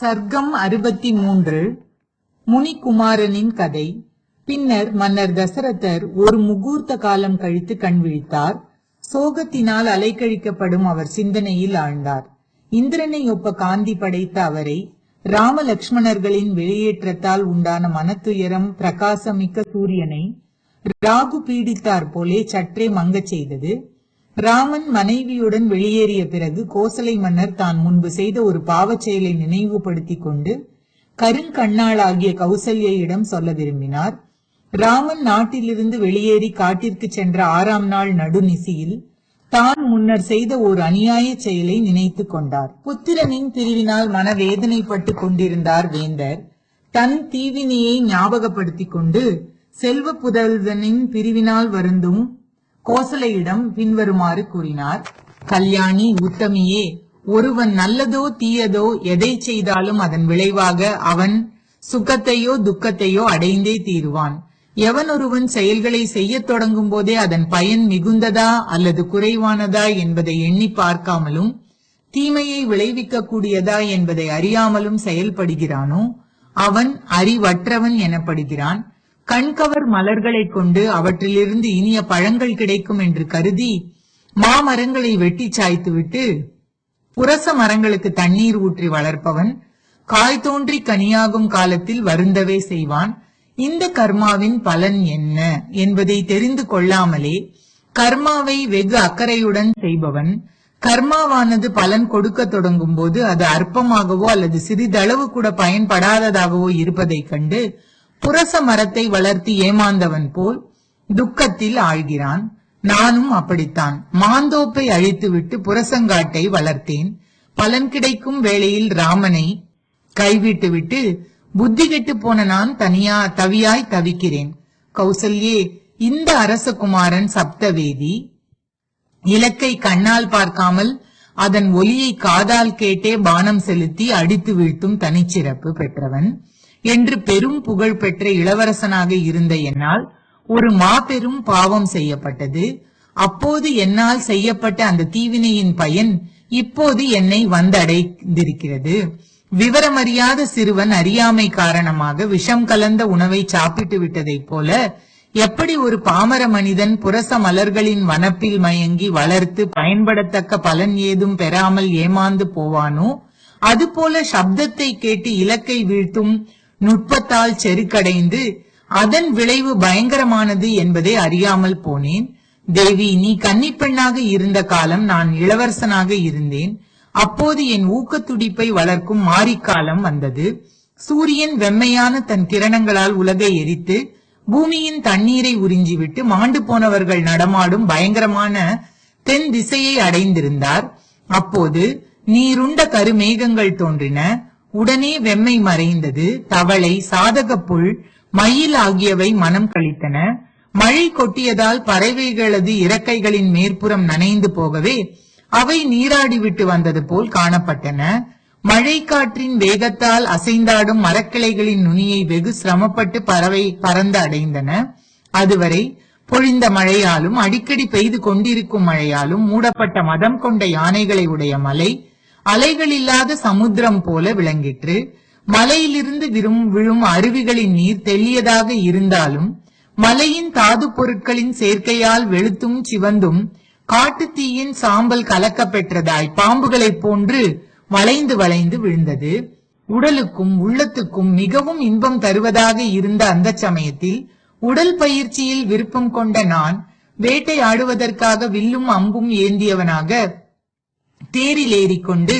சர்க்கம் அறுபத்தி மூன்று முனிகுமாரனின் கதை. பின்னர் மன்னர் தசரதர் ஒரு முகூர்த்த காலம் கழித்து கண் விழித்தார். சோகத்தினால் அலைக்கழிக்கப்படும் அவர் சிந்தனையில் ஆழ்ந்தார். இந்திரனை ஒப்ப காந்தி படைத்த அவரை ராம லக்ஷ்மணர்களின் வெளியேற்றத்தால் உண்டான மனத்துயரம் பிரகாசமிக்க சூரியனை ராகு பீடித்தார் போலே சற்றே மங்கச் செய்தது. ராமன் மனைவியுடன் வெளியேறிய பிறகு கோசலை மன்னர் தான் முன்பு செய்த ஒரு பாவச் செயலை நினைவுபடுத்திக் கொண்டு கருங்கண்ணாளாகிய கௌசல்யிடம் சொல்ல விரும்பினார். ராமன் நாட்டிலிருந்து வெளியேறி காட்டிற்கு சென்ற ஆறாம் நாள் நடுநிசியில் தான் முன்னர் செய்த ஒரு அநியாய செயலை நினைத்துக் கொண்டார். புத்திரனின் பிரிவினால் மனவேதனைப்பட்டு கொண்டிருந்தார் வேந்தர். தன் தீவினையை ஞாபகப்படுத்திக் கொண்டு செல்வ புதல்வனின் பிரிவினால் வருந்தும் கோசலையிடம் பின்வருமாறு கூறினார் கல்யாணி உத்தமியே ஒருவன் நல்லதோ தீயதோ எதை செய்தாலும் அதன் விளைவாக அவன் சுக்கத்தையோ துக்கத்தையோ அடைந்தே தீருவான். எவன் ஒருவன் செயல்களை செய்ய தொடங்கும் போதே அதன் பயன் மிகுந்ததா அல்லது குறைவானதா என்பதை எண்ணி பார்க்காமலும் தீமையை விளைவிக்க கூடியதா என்பதை அறியாமலும் செயல்படுகிறானோ அவன் அறிவற்றவன் எனப்படுகிறான். கண்கவர் மலர்களைக் கொண்டு அவற்றிலிருந்து இனிய பழங்கள் கிடைக்கும் என்று கருதி மாமரங்களை வெட்டி சாய்த்துவிட்டு புரச மரங்களுக்கு தண்ணீர் ஊற்றி வளர்ப்பவன் காய் தோன்றி கனியாகும் காலத்தில் வருந்தவே செய்வான். இந்த கர்மாவின் பலன் என்ன என்பதை தெரிந்து கொள்ளாமலே கர்மாவை வெகு அக்கறையுடன் செய்பவன் கர்மாவானது பலன் கொடுக்க தொடங்கும் போது அது அற்பமாகவோ அல்லது சிறிதளவு கூட பயன்படாததாகவோ இருப்பதைக் கண்டு புரச மரத்தை வளர்த்து ஏமாந்தவன் போல் துக்கத்தில் ஆழ்கிறான். நானும் அப்படித்தான். மாந்தோப்பை அழித்துவிட்டு புரசங்காட்டை வளர்த்தேன். பலன் கிடைக்கும் வேளையில் ராமனை கைவிட்டுவிட்டு புத்தி கெட்டு போன நான் தனியா தவியாய் தவிக்கிறேன். கௌசல்யே இந்த அரசகுமாரன் சப்தவேதி இலக்கை கண்ணால் பார்க்காமல் அதன் ஒலியை காதால் கேட்டே பானம் செலுத்தி அடித்து வீழ்த்தும் தனிச்சிறப்பு பெற்றவன். என்று பெரும் புகழ் பெற்ற இளவரசனாக இருந்த என்னால் ஒரு மாபெரும் பாவம் செய்யப்பட்டது. அப்போது என்னால் செய்யப்பட்ட அந்த தீவினையின் பயன் இப்போது என்னை வந்தடைந்திருக்கிறது. விவரமறியாத சிறுவன் அறியாமை காரணமாக விஷம் கலந்த உணவை சாப்பிட்டு விட்டதைப் போல எப்படி ஒரு பாமர மனிதன் புரச மலர்களின் வனப்பில் மயங்கி வளர்த்து பயன்படத்தக்க பலன் ஏதும் பெறாமல் ஏமாந்து போவானோ? அதுபோல சப்தத்தை கேட்டு இலக்கை வீழ்த்தும் நுட்பத்தால் செருக்கடைந்து அதன் விளைவு பயங்கரமானது என்பதை அறியாமல் போனேன். தேவி நீ கன்னிப்பெண்ணாக இருந்த காலம் நான் இளவரசனாக இருந்தேன். அப்போது என் ஊக்கத்துடிப்பை வளர்க்கும் மாரிக்காலம் வந்தது. சூரியன் வெம்மையான தன் கிரணங்களால் உலகை எரித்து பூமியின் தண்ணீரை உறிஞ்சிவிட்டு மாண்டு போனவர்கள் நடமாடும் பயங்கரமான தென் திசையை அடைந்திருந்தார். அப்போது நீருண்ட கருமேகங்கள் தோன்றின. உடனே வெம்மை மறைந்தது. தவளை சாதகப்புல் மயில் ஆகியவை மனம் கழித்தன. மழை கொட்டியதால் பறவைகளது இறக்கைகளின் மேற்புறம் நனைந்து போகவே அவை நீராடி விட்டு வந்தது போல் காணப்பட்டன. மழை காற்றின் வேகத்தால் அசைந்தாடும் மரக்கிளைகளின் நுனியை வெகு சிரமப்பட்டு பறவை பறந்து அடைந்தன. அதுவரை பொழிந்த மழையாலும் அடிக்கடி பெய்து கொண்டிருக்கும் மழையாலும் மூடப்பட்ட மதம் கொண்ட யானைகளை உடைய மலை அலைகள் இல்லாத சமுத்திரம் போல விளங்கிற்று. மலையிலிருந்து விரும் விழும் அருவிகளின் நீர் தெளியதாக இருந்தாலும் மலையின் தாது பொருட்களின் சேர்க்கையால் வெளுத்தும் சிவந்தும் காட்டுத்தீயின் சாம்பல் கலக்கப்பெற்றதாய் பாம்புகளைப் போன்று வளைந்து வளைந்து விழுந்தது. உடலுக்கும் உள்ளத்துக்கும் மிகவும் இன்பம் தருவதாக இருந்த அந்த சமயத்தில் உடல் பயிற்சியில் விருப்பம் கொண்ட நான் வேட்டையாடுவதற்காக வில்லும் அம்பும் ஏந்தியவனாக தேரில் ஏறிக்கொண்டு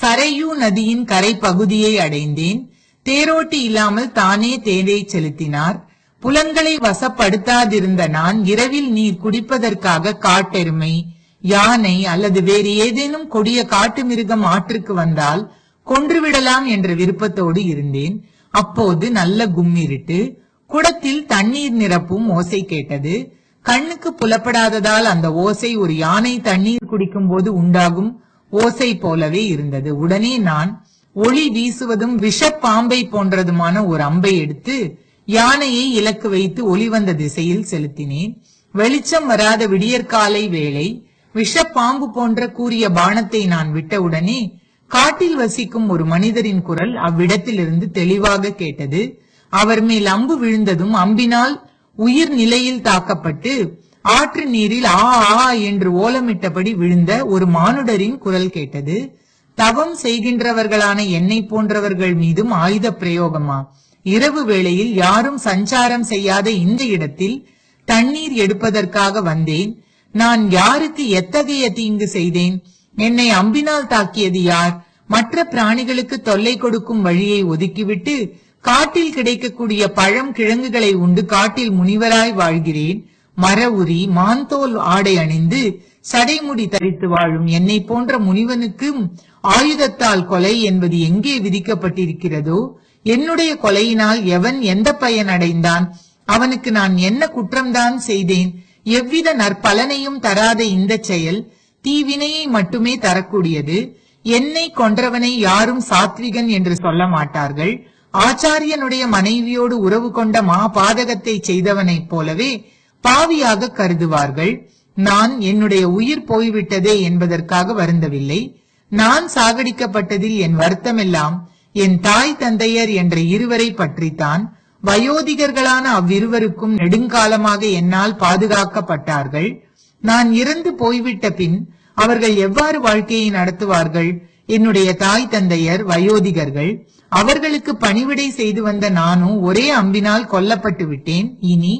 சரையூ நதியின் கரை பகுதியை அடைந்தேன். தேரோட்டி இல்லாமல் தானே தேரை செலுத்தினார். புலன்களை வசப்படுத்தாதிருந்த நான் இரவில் நீர் குடிப்பதற்காக காட்டெருமை யானை அல்லது வேறு ஏதேனும் கொடிய காட்டு மிருகம் ஆற்றுக்கு வந்தால் கொன்றுவிடலாம் என்ற விருப்பத்தோடு இருந்தேன். அப்போது நல்ல கும்மிருட்டு குடத்தில் தண்ணீர் நிரப்பும் ஓசை கேட்டது. கண்ணுக்கு புலப்படாததால் அந்த ஓசை ஒரு யானை தண்ணீர் குடிக்கும் போது உண்டாகும். ஓசை போலவே இருந்தது. உடனே நான் ஒளி வீசுவதும் விஷப்பாம்பை போன்றதுமான ஒரு அம்பை எடுத்து யானையை இலக்கு வைத்து ஒளி வந்த திசையில் செலுத்தினேன். வெளிச்சம் வராத விடியற்காலை வேளை விஷப்பாம்பு போன்ற கூறிய பானத்தை நான் விட்டவுடனே காட்டில் வசிக்கும் ஒரு மனிதரின் குரல் அவ்விடத்திலிருந்து தெளிவாக கேட்டது. அவர் மேல் அம்பு விழுந்ததும் அம்பினால் உயிர் நிலையில் தாக்கப்பட்டு ஆற்று நீரில் ஆ ஆ என்று ஓலமிட்டபடி விழுந்த ஒரு மானுடரின் குரல் கேட்டது. தவம் செய்கின்றவர்களான என்னை போன்றவர்கள் மீதும் ஆயுத பிரயோகமா? இரவு வேளையில் யாரும் சஞ்சாரம் செய்யாத இந்த இடத்தில் தண்ணீர் எடுப்பதற்காக வந்தேன். நான் யாருக்கு எத்தகைய தீங்கு செய்தேன்? என்னை அம்பினால் தாக்கியது யார்? மற்ற பிராணிகளுக்கு தொல்லை கொடுக்கும் வழியை ஒதுக்கிவிட்டு காட்டில் கிடைக்கக்கூடிய பழம் கிழங்குகளை உண்டு காட்டில் முனிவராய் வாழ்கிறேன். மர உரி மாந்தோல் ஆடை அணிந்து சடைமுடி தரித்து வாழும் என்னை போன்ற முனிவனுக்கும் ஆயுதத்தால் கொலை என்பது எங்கே விதிக்கப்பட்டிருக்கிறதோ? என்னுடைய கொலையினால் எவன் எந்த பயன் அடைந்தான்? அவனுக்கு நான் என்ன குற்றம்தான் செய்தேன்? எவ்வித நற்பலனையும் தராத இந்த செயல் தீவினையை மட்டுமே தரக்கூடியது. என்னை கொன்றவனை யாரும் சாத்விகன் என்று சொல்ல மாட்டார்கள். ஆச்சாரியனுடைய மனைவியோடு உறவு கொண்ட மா பாதகத்தை செய்தவனைப் போலவே பாவியாக கருதுவார்கள். நான் என்னுடைய உயிர் போய்விட்டதே என்பதற்காக வருந்தவில்லை. நான் சாகடிக்கப்பட்டதில் என் வருத்தமெல்லாம் என் தாய் தந்தையர் என்ற இருவரை பற்றித்தான். வயோதிகர்களான அவ்விருவருக்கும் நெடுங்காலமாக என்னால் பாதுகாக்கப்பட்டார்கள். நான் இறந்து போய்விட்ட பின் அவர்கள் எவ்வாறு வாழ்க்கையை நடத்துவார்கள்? என்னுடைய தாய் தந்தையர் வயோதிகர்கள். அவர்களுக்கு பணிவிடை செய்து வந்த நானும் ஒரே அம்பினால் கொல்லப்பட்டு விட்டேன் இனி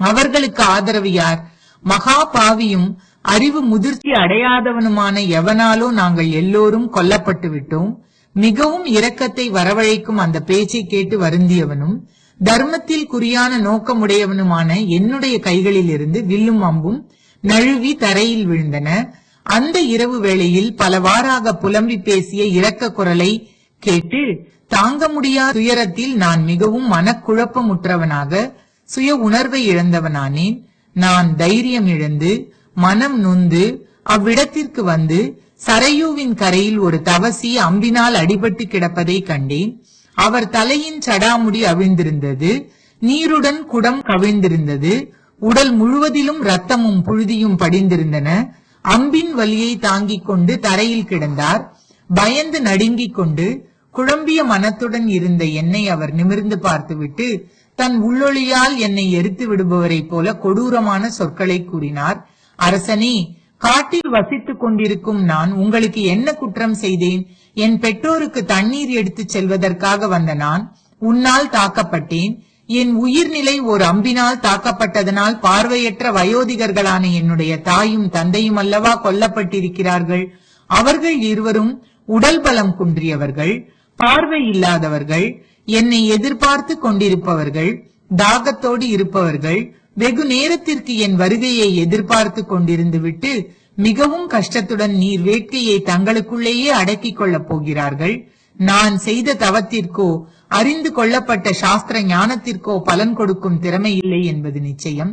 அவர்களுக்கு ஆதரவு யார்? மகா பாவியும் அறிவு முதிர்ச்சி அடையாதவனுமான எவனாலோ நாங்கள் எல்லோரும் கொல்லப்பட்டு விட்டோம். மிகவும் இரக்கத்தை வரவழைக்கும் அந்த பேச்சை கேட்டு வருந்தியவனும் தர்மத்தில் குறியான நோக்கமுடையவனுமான என்னுடைய கைகளில் இருந்து வில்லும் அம்பும் நழுவி தரையில் விழுந்தன. அந்த இரவு வேளையில் பலவாறாக புலம்பி பேசிய இரக்க குரலை கேட்டு தாங்க முடியாத துயரத்தில் நான் மிகவும் மனக்குழப்பமுற்றவனாக சுய உணர்வை இழந்தவனானேன். நான் தைரியம் இழந்து மனம் நொந்து அவ்விடத்திற்கு வந்து சரையூவின் கரையில் ஒரு தவசி அம்பினால் அடிபட்டு கிடப்பதை கண்டேன். அவர் தலையின் சடாமுடி அவிழ்ந்திருந்தது நீருடன் குடம் கவிழ்ந்திருந்தது உடல் முழுவதிலும் ரத்தமும் புழுதியும் படிந்திருந்தன. அம்பின் வலியை தாங்கிக் கொண்டு தரையில் கிடந்தார். பயந்து நடுங்கிக் கொண்டு குழம்பிய மனத்துடன் இருந்த என்னை அவர் நிமிர்ந்து பார்த்துவிட்டு தன் உள்ளொளியால் என்னை எரித்து விடுபவரை போல கொடூரமான சொற்களை கூறினார். அரசனே காட்டில் வசித்துக் கொண்டிருக்கும் நான் உங்களுக்கு என்ன குற்றம் செய்தேன்? என் பெற்றோருக்கு தண்ணீர் எடுத்துச் செல்வதற்காக வந்த நான் உன்னால் தாக்கப்பட்டேன். என் உயிர்நிலை ஓர் அம்பினால் தாக்கப்பட்டதனால் பார்வையற்ற வயோதிகர்களான என்னுடைய தாயும் தந்தையும் அல்லவா கொல்லப்பட்டிருக்கிறார்கள். அவர்கள் இருவரும் உடல் பலம் குன்றியவர்கள் பார்வை இல்லாதவர்கள். என்னை எதிர்பார்த்து கொண்டிருப்பவர்கள் தாகத்தோடு இருப்பவர்கள் வெகு நேரத்திற்கு என் வருகையை எதிர்பார்த்து கொண்டிருந்து விட்டு மிகவும் கஷ்டத்துடன் நீர் வேட்கையை தங்களுக்குள்ளேயே அடக்கிக் கொள்ளப் போகிறார்கள். நான் செய்த தவத்திற்கோ அறிந்து கொள்ளப்பட்ட சாஸ்திர ஞானத்திற்கோ பலன் கொடுக்கும் திறமை இல்லை என்பது நிச்சயம்.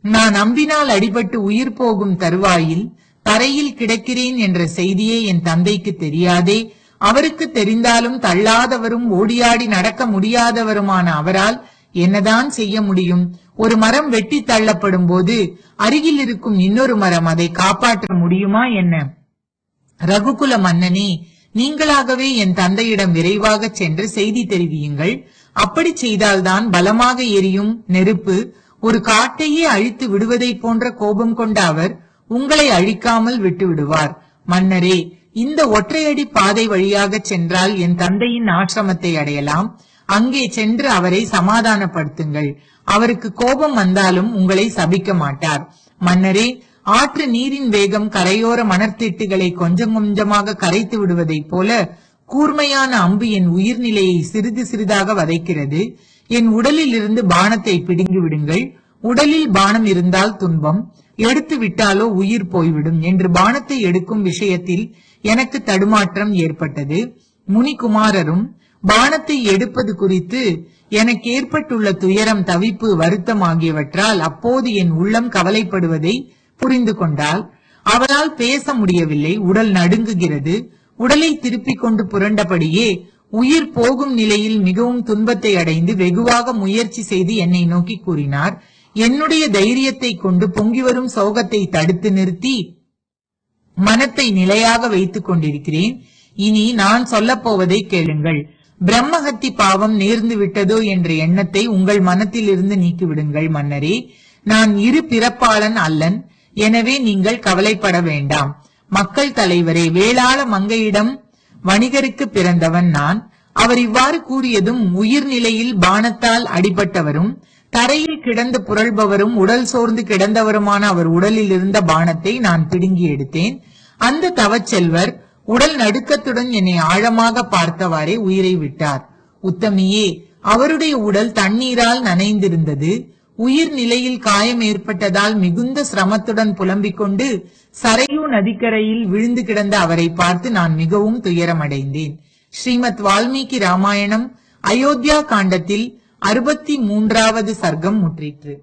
நான் அம்பினால் அடிபட்டு உயிர் போகும் தருவாயில் தரையில் கிடக்கிறேன் என்ற செய்தியே என் தந்தைக்கு தெரியாதே அவருக்கு தெரிந்தாலும் தள்ளாதவரும் ஓடியாடி நடக்க முடியாதவருமான அவரால் என்னதான் செய்ய முடியும்? ஒரு மரம் வெட்டி தள்ளப்படும் போது அருகில் இருக்கும் இன்னொரு மரம் அதை காப்பாற்ற முடியுமா என்ன? ரகுகுல மன்னனே நீங்களாகவே என் தந்தையிடம் விரைவாக சென்று செய்தி தெரிவியுங்கள். அப்படி செய்தால்தான் பலமாக எரியும் நெருப்பு. ஒரு காட்டையே அழித்து விடுவதைப் போன்ற கோபம் கொண்ட அவர் உங்களை அழிக்காமல் விட்டு விடுவார் மன்னரே இந்த ஒற்றையடி பாதை வழியாக சென்றால் என் தந்தையின் ஆசிரமத்தை அடையலாம். அங்கே சென்று அவரை சமாதானப்படுத்துங்கள். அவருக்கு கோபம் வந்தாலும் உங்களை சபிக்க மாட்டார். மன்னரே ஆற்று நீரின் வேகம் கரையோர மணர்த்திட்டுகளை கொஞ்சம் கொஞ்சமாக கரைத்து விடுவதைப் போல கூர்மையான அம்பு என் உயிர்நிலையை சிறிது சிறிதாக வதைக்கிறது. என் உடலில் இருந்து பானத்தை பிடுங்கி விடுங்கள். உடலில் பானம் இருந்தால் துன்பம் எடுத்து விட்டாலோ உயிர் போய்விடும் என்று பானத்தை எடுக்கும் விஷயத்தில் எனக்கு தடுமாற்றம் ஏற்பட்டது. முனிகுமாரரும் பானத்தை எடுப்பது குறித்து எனக்கு ஏற்பட்டுள்ள துயரம் தவிப்பு வருத்தம் ஆகியவற்றால் அப்போது என் உள்ளம் கவலைப்படுவதை புரிந்து கொண்டால் அவரால் பேச முடியவில்லை உடல் நடுங்குகிறது. உடலை திருப்பிக் கொண்டு புரண்டபடியே உயிர் போகும் நிலையில் மிகவும் துன்பத்தை அடைந்து வெகுவாக முயற்சி செய்து என்னை நோக்கி கூறினார். என்னுடைய தைரியத்தை கொண்டு பொங்கி வரும் சோகத்தை தடுத்து நிறுத்தி மனத்தை நிலையாக வைத்துக் கொண்டிருக்கிறேன். இனி நான் சொல்லப் போவதை கேளுங்கள். பிரம்மஹத்தி பாவம் நேர்ந்து விட்டதோ என்ற எண்ணத்தை உங்கள் மனத்திலிருந்து நீக்கிவிடுங்கள் மன்னரே. நான் இரு பிறப்பாளன் அல்லன். எனவே நீங்கள் கவலைப்பட வேண்டாம். மக்கள் தலைவரே வேளாள மங்கையிடம் வணிகருக்கு பிறந்தவன் நான். அவர் இவ்வாறு கூறியதும் உயிர்நிலையில் பானத்தால் அடிபட்டவரும் தரையில் கிடந்து புரள்பவரும் உடல் சோர்ந்து கிடந்தவருமான அவர் உடலில் இருந்த பானத்தை நான் பிடுங்கி எடுத்தேன். அந்த தவச்செல்வர் உடல் நடுக்கத்துடன் என்னை ஆழமாக பார்த்தவாறே உயிரை விட்டார். உத்தமியே அவருடைய உடல் தண்ணீரால் நனைந்திருந்தது. உயிர் நிலையில் காயம் ஏற்பட்டதால் மிகுந்த சிரமத்துடன் புலம்பிக் கொண்டு சரையூ நதிக்கரையில் விழுந்து கிடந்த அவரை பார்த்து நான் மிகவும் துயரமடைந்தேன். ஸ்ரீமத் வால்மீகி ராமாயணம் அயோத்தியா காண்டத்தில் அறுபத்தி மூன்றாவது சர்க்கம் முற்றிற்று.